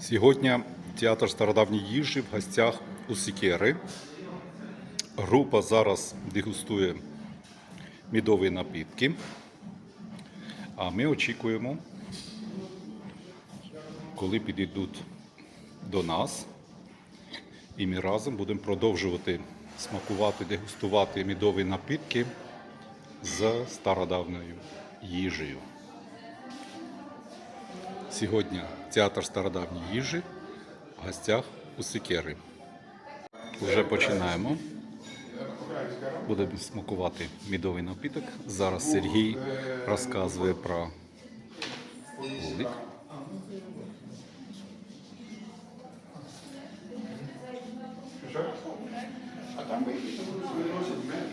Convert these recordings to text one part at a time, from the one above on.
Сьогодні театр стародавньої їжі в гостях у Сікери. Група зараз дегустує мідові напітки. А ми очікуємо, коли підійдуть до нас. І ми разом будемо продовжувати смакувати, дегустувати мідові напітки з стародавньою їжею. Сьогодні театр стародавньої їжі в гостях у Сікери. Вже починаємо. Будемо смакувати мідовий напіток. Зараз Сергій розказує про вулик.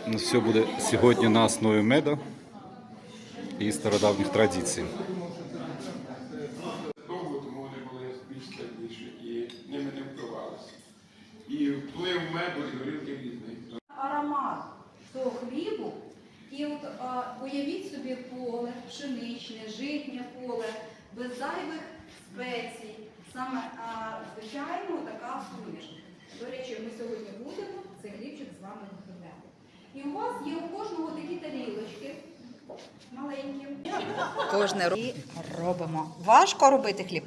Ну, все буде сьогодні на основі меда і стародавніх традицій. І вплив меду і горілки різний. аромат того хлібу. І от а, уявіть собі поле, пшеничне, житнє поле, без зайвих спецій. Саме а, звичайно така суміш. До речі, ми сьогодні будемо цей хлібчик з вами виправляти. І у вас є у кожного такі тарілочки маленькі. Кожне і робимо. Важко робити хліб.